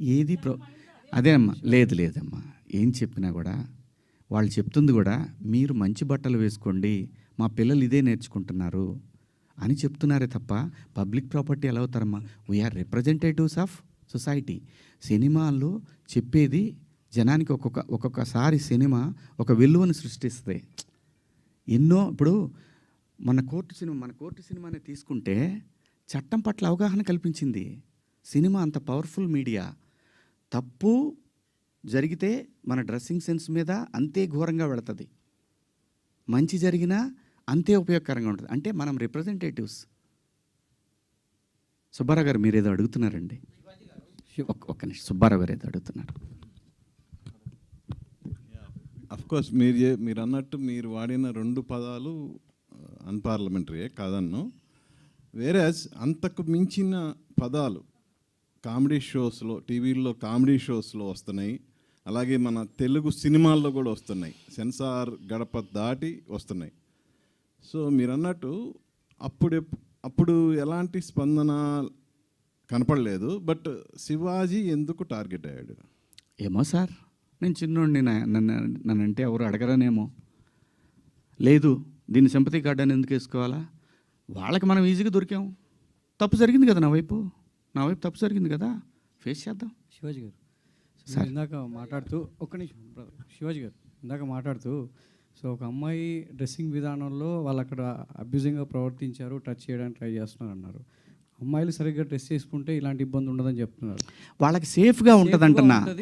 ఏది ప్రో అదే అమ్మా లేదు లేదమ్మా. ఏం చెప్పినా కూడా వాళ్ళు చెప్తుంది కూడా మీరు మంచి బట్టలు వేసుకోండి మా పిల్లలు ఇదే నేర్చుకుంటున్నారు అని చెప్తున్నారే తప్ప పబ్లిక్ ప్రాపర్టీ ఎలా అవుతారమ్మా? We are representatives of society సినిమాల్లో చెప్పేది జనానికి ఒక్కొక్క ఒక్కొక్కసారి సినిమా ఒక విలువను సృష్టిస్తుంది. ఎన్నో ఇప్పుడు మన కోర్టు సినిమా మన కోర్టు సినిమాని తీసుకుంటే చట్టం పట్ల అవగాహన కల్పించింది. సినిమా అంత పవర్ఫుల్ మీడియా. తప్పు జరిగితే మన డ్రెస్సింగ్ సెన్స్ మీద అంతే ఘోరంగా వెళుతుంది. మంచి జరిగినా అంతే ఉపయోగకరంగా ఉంటుంది. అంటే మనం రిప్రజెంటేటివ్స్. సుబ్బారావు గారు మీరు ఏదో అడుగుతున్నారండి. ఒక్క ఒక్క నిమిషం. సుబ్బారావు గారు ఏదో అడుగుతున్నారు. అఫ్కోర్స్ మీరు మీరు అన్నట్టు మీరు వాడిన రెండు పదాలు uh, అన్పార్లమెంటరీయే కాదన్ను. వేరే అంతకు మించిన పదాలు కామెడీ షోస్లో టీవీల్లో కామెడీ షోస్లో వస్తున్నాయి. అలాగే మన తెలుగు సినిమాల్లో కూడా వస్తున్నాయి. సెన్సార్ గడప దాటి వస్తున్నాయి. సో మీరు అన్నట్టు అప్పుడు అప్పుడు ఎలాంటి స్పందన కనపడలేదు. బట్ శివాజీ ఎందుకు టార్గెట్ అయ్యాడు? ఏమో సార్ నేను చిన్నోడిని నన్ను నన్ను అంటే ఎవరు అడగరనేమో. లేదు దీన్ని సింపతి కార్డు అని ఎందుకు వేసుకోవాలా? వాళ్ళకి మనం ఈజీగా దొరికాం. తప్పు జరిగింది కదా నా వైపు? నా వైపు తప్పు జరిగింది కదా? ఫేస్ చేద్దాం. శివాజీ గారు సార్. ఇందాక మాట్లాడుతూ ఒక్క నిమిషం బ్రదర్ శివాజీ గారు ఇందాక మాట్లాడుతూ సో ఒక అమ్మాయి డ్రెస్సింగ్ విధానంలో వాళ్ళు అక్కడ అబ్యూజింగ్గా ప్రవర్తించారు టచ్ చేయడానికి ట్రై చేస్తున్నారు అన్నారు అమ్మాయిలు సరిగ్గా డ్రెస్ చేసుకుంటే ఇలాంటి ఇబ్బంది ఉండదని చెప్తున్నారు. వాళ్ళకి సేఫ్గా ఉంటుంది అంటున్నా.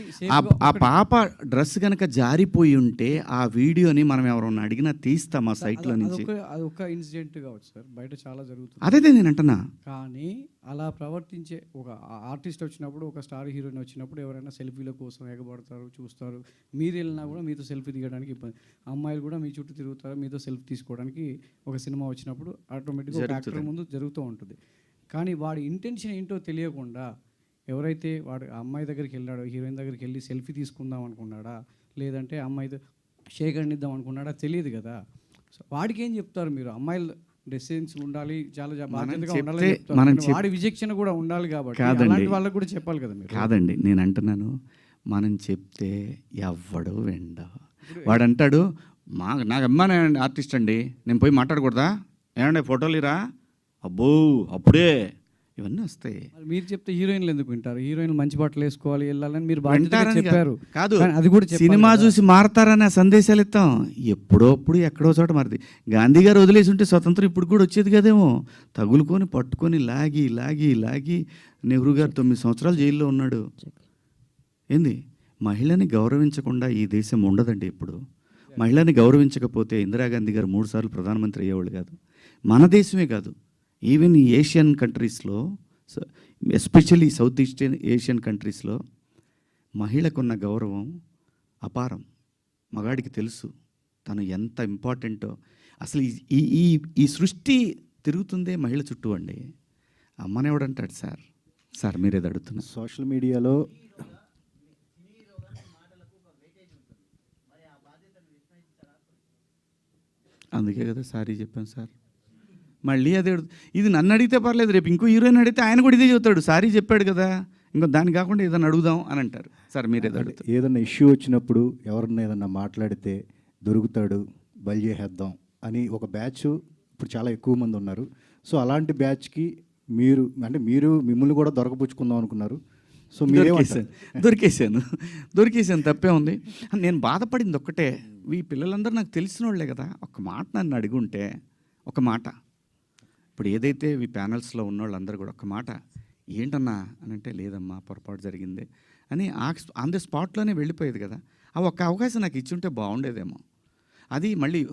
ఆ పాప డ్రెస్ కనుక జారిపోయి ఉంటే ఆ వీడియోని మనం ఎవరన్నా అడిగినా తీస్తాం ఆ సైట్లో అది- నుంచి? అదొక అదొక ఇన్సిడెంట్ కావచ్చు సార్. బయట చాలా జరుగుతుంది. అదే నేను అంటున్నా. కానీ అలా ప్రవర్తించే ఒక ఆర్టిస్ట్ వచ్చినప్పుడు ఒక స్టార్ హీరోయిన్ వచ్చినప్పుడు ఎవరైనా సెల్ఫీల కోసం ఎగబడతారు చూస్తారు. మీరు వెళ్ళినా కూడా మీతో సెల్ఫీ దిగడానికి ఇబ్బంది. అమ్మాయిలు కూడా మీ చుట్టూ తిరుగుతారు మీతో సెల్ఫీ తీసుకోవడానికి ఒక సినిమా వచ్చినప్పుడు ఆటోమేటిక్గా ఒక యాక్టర్ ముందు జరుగుతూ ఉంటుంది. కానీ వాడి ఇంటెన్షన్ ఏంటో తెలియకుండా ఎవరైతే వాడు అమ్మాయి దగ్గరికి వెళ్ళాడో హీరోయిన్ దగ్గరికి వెళ్ళి సెల్ఫీ తీసుకుందాం అనుకున్నాడా లేదంటే అమ్మాయితో షేక్ ఇద్దాం అనుకున్నాడా తెలియదు కదా. సో వాడికి ఏం చెప్తారు మీరు? అమ్మాయిలు డ్రెస్సెన్స్ ఉండాలి చాలా జా- మనం బాధ్యతగా వాడి విచక్షణ కూడా ఉండాలి కాబట్టి. అలాంటి వాళ్ళకి కూడా చెప్పాలి కదా మీరు. కాదండి నేను అంటున్నాను మనం చెప్తే ఎవ్వడు వెండ. వాడు అంటాడు మా నాకు అమ్మాయి ఆర్టిస్ట్ అండి నేను పోయి మాట్లాడకూడదా? ఏమండి ఫోటోలు ఇరా? అబ్బో అప్పుడే ఇవన్నీ వస్తాయి. మరి చెప్తే హీరోయిన్లు ఎందుకు వింటారు? హీరోయిన్ మంచి బట్టలు వేసుకోవాలి వెళ్ళాలని మీరు చెప్పారు. కాదు అది కూడా సినిమా. చూసి మారతారని సందేశాలు ఇస్తాం. ఎప్పుడో అప్పుడు ఎక్కడో చోట మారింది గాంధీ గారు వదిలేసి ఉంటే స్వతంత్రం ఇప్పుడు కూడా వచ్చేది కదేమో. తగులుకొని పట్టుకొని లాగి లాగి లాగి నెహ్రూ గారు తొమ్మిది సంవత్సరాలు జైల్లో ఉన్నాడు. ఏంది? మహిళని గౌరవించకుండా ఈ దేశం ఉండదండి ఇప్పుడు. మహిళని గౌరవించకపోతే ఇందిరాగాంధీ గారు మూడుసార్లు ప్రధానమంత్రి అయ్యేవాళ్ళు కాదు. మన దేశమే కాదు. ఈవెన్ ఏషియన్ కంట్రీస్లో ఎస్పెషల్లీ సౌత్ ఈస్టర్న్ ఏషియన్ కంట్రీస్లో మహిళకున్న గౌరవం అపారం. మగాడికి తెలుసు తను ఎంత ఇంపార్టెంటో. అసలు ఈ- ఈ ఈ ఈ సృష్టి తిరుగుతుందే మహిళ చుట్టూ అండి. అమ్మనేవాడంటాడు సార్ సార్ మీరేది అడుగుతున్నారు? సోషల్ మీడియాలో అందుకే కదా సారీ చెప్పాను సార్. మళ్ళీ అదే అడుగు- ఇది నన్ను అడిగితే పర్లేదు రేపు ఇంకో హీరోయిన్ అడిగితే ఆయన కూడా ఇదే చెబుతాడు. సారీ చెప్పాడు కదా. ఇంకో దాని కాకుండా ఏదైనా అడుగుదాం అని అంటారు. సార్ మీరేది అడుగుతారు. ఏదైనా ఇష్యూ వచ్చినప్పుడు ఎవరన్నా ఏదన్నా మాట్లాడితే దొరుకుతాడు బలి చేసేద్దాం అని ఒక బ్యాచ్ ఇప్పుడు చాలా ఎక్కువ మంది ఉన్నారు. సో అలాంటి బ్యాచ్కి మీరు అంటే మీరు మిమ్మల్ని కూడా దొరకపుచ్చుకుందాం అనుకున్నారు. సో దొరికేసాను దొరికేసాను దొరికేసాను తప్పే ఉంది. నేను బాధపడింది ఒక్కటే. ఈ పిల్లలందరూ నాకు తెలిసిన వాళ్ళే కదా. ఒక మాట నన్ను అడుగుంటే ఒక మాట. ఇప్పుడు ఏదైతే ఈ ప్యానల్స్లో ఉన్న వాళ్ళందరూ కూడా ఒక మాట ఏంటన్నా? అని అంటే లేదమ్మా పొరపాటు జరిగింది అని ఆ ఆన్ ద స్పాట్లోనే వెళ్ళిపోయేది కదా. ఆ ఒక్క అవకాశం నాకు ఇచ్చుంటే బాగుండేదేమో అది మళ్ళీ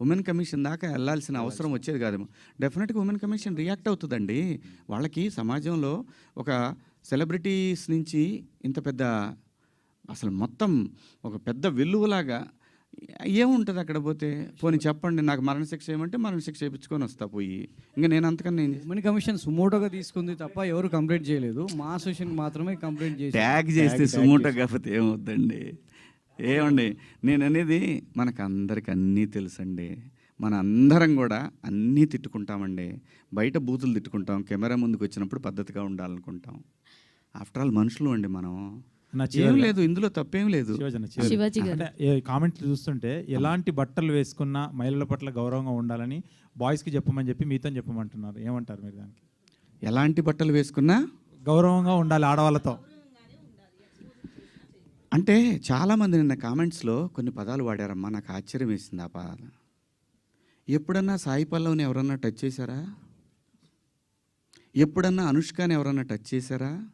ఉమెన్ కమిషన్ దాకా వెళ్ళాల్సిన అవసరం వచ్చేది కాదేమో. డెఫినెట్గా ఉమెన్ కమిషన్ రియాక్ట్ అవుతుందండి. వాళ్ళకి సమాజంలో ఒక సెలబ్రిటీస్ నుంచి ఇంత పెద్ద అసలు మొత్తం ఒక పెద్ద వెల్లువలాగా ఏముంటుంది అక్కడ పోతే. పోనీ చెప్పండి నాకు మరణశిక్ష ఏమంటే మరణశిక్ష చేయించుకొని వస్తా పోయి. ఇంకా నేను అంతకన్నా నేను ఉమెన్ కమిషన్ సుమోటోగా తీసుకుంది తప్ప ఎవరు కంప్లైంట్ చేయలేదు. మా అసోసియేషన్ మాత్రమే కంప్లైంట్ చేసి ట్యాగ్ చేస్తే సుమోటో కాకపోతే ఏమవుద్దండి ఏమండి? నేను అనేది మనకు అందరికి అన్నీ తెలుసండి. మన అందరం కూడా అన్నీ తిట్టుకుంటామండి. బయట బూతులు తిట్టుకుంటాం. కెమెరా ముందుకు వచ్చినప్పుడు పద్ధతిగా ఉండాలనుకుంటాం. ఆఫ్టర్ ఆల్ మనుషులు అండి మనం. ఏం లేదు ఇందులో తప్పేం లేదు. కామెంట్లు చూస్తుంటే ఎలాంటి బట్టలు వేసుకున్నా మహిళల పట్ల గౌరవంగా ఉండాలని బాయ్స్కి చెప్పమని చెప్పి మీతో చెప్పమంటున్నారు. ఏమంటారు మీరు దానికి? ఎలాంటి బట్టలు వేసుకున్నా గౌరవంగా ఉండాలి ఆడవాళ్ళతో. అంటే చాలామంది నిన్న కామెంట్స్లో కొన్ని పదాలు వాడారమ్మా నాకు ఆశ్చర్యం వేసింది ఆ పదాలు. ఎప్పుడన్నా సాయి పల్లవిని ఎవరన్నా టచ్ చేశారా? ఎప్పుడన్నా అనుష్కని ఎవరన్నా టచ్ చేశారా?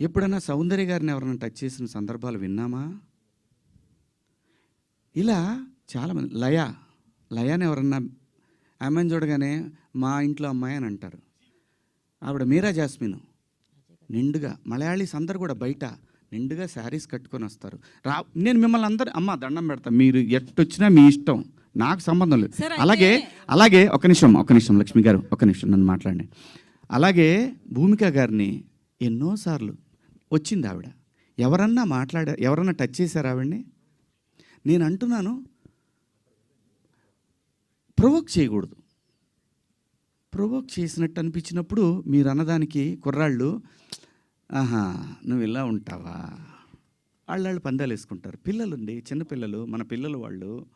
ఎప్పుడన్నా సౌందర్య గారిని ఎవరన్నా టచ్ చేసిన సందర్భాలు విన్నామా? ఇలా చాలామంది లయ లయాని ఎవరన్నా ఆమెను చూడగానే మా ఇంట్లో అమ్మాయి అని అంటారు. ఆవిడ మీరా జాస్మిన్? నిండుగా మలయాళీస్ అందరు కూడా బయట నిండుగా శారీస్ కట్టుకొని వస్తారు. రా నేను మిమ్మల్ని అందరు అమ్మ దండం పెడతా. మీరు ఎట్టొచ్చినా మీ ఇష్టం. నాకు సంబంధం లేదు. అలాగే అలాగే ఒక నిమిషం ఒక నిమిషం లక్ష్మి గారు ఒక నిమిషం నన్ను మాట్లాడండి. అలాగే భూమిక గారిని ఎన్నోసార్లు వచ్చింది ఆవిడ. ఎవరన్నా మాట్లాడారు ఎవరన్నా టచ్ చేశారు ఆవిడ్ని? నేను అంటున్నాను ప్రొవోక్ చేయకూడదు. ప్రొవోక్ చేసినట్టు అనిపించినప్పుడు మీరు అన్నదానికి కుర్రాళ్ళు ఆహా నువ్వు ఇలా ఉంటావా? వాళ్ళు పందాలు వేసుకుంటారు. పిల్లలుండి చిన్నపిల్లలు మన పిల్లలు వాళ్ళు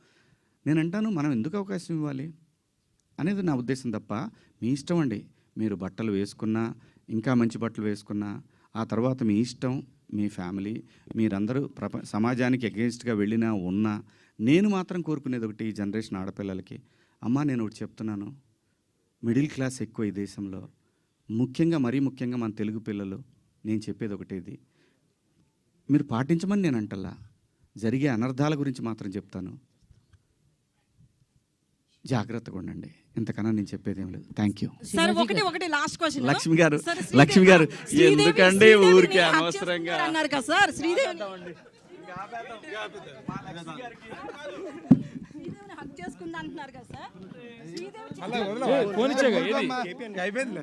నేను అంటాను మనం ఎందుకు అవకాశం ఇవ్వాలి? అనేది నా ఉద్దేశం తప్ప మీ ఇష్టం అండి. మీరు బట్టలు వేసుకున్నా ఇంకా మంచి బట్టలు వేసుకున్నా ఆ తర్వాత మీ ఇష్టం మీ ఫ్యామిలీ మీరందరూ ప్రప సమాజానికి అగేన్స్ట్గా వెళ్ళినా ఉన్నా నేను మాత్రం కోరుకునేది ఒకటి ఈ జనరేషన్ ఆడపిల్లలకి. అమ్మా నేను ఒకటి చెప్తున్నాను. మిడిల్ క్లాస్ ఎక్కువ ఈ దేశంలో. ముఖ్యంగా మరీ ముఖ్యంగా మన తెలుగు పిల్లలు నేను చెప్పేది ఒకటి ఇది. మీరు పాటించమని నేను అంటల్లా. జరిగే అనర్థాల గురించి మాత్రం చెప్తాను. జాగ్రత్తగా ఉండండి. ఇంతకన్నా నేను చెప్పేది ఏం లేదు. థ్యాంక్ యూ సార్ ఒకటి ఒకటి లాస్ట్ క్వశ్చన్ లక్ష్మి గారు, లక్ష్మి గారు, ఎందుకండి ఊరికే అనవసరంగా? అన్నారు కదా సార్ శ్రీదేవి హక్ చేసుకుంది అంటున్నారు కదా సార్. శ్రీదేవి అయిపోయింది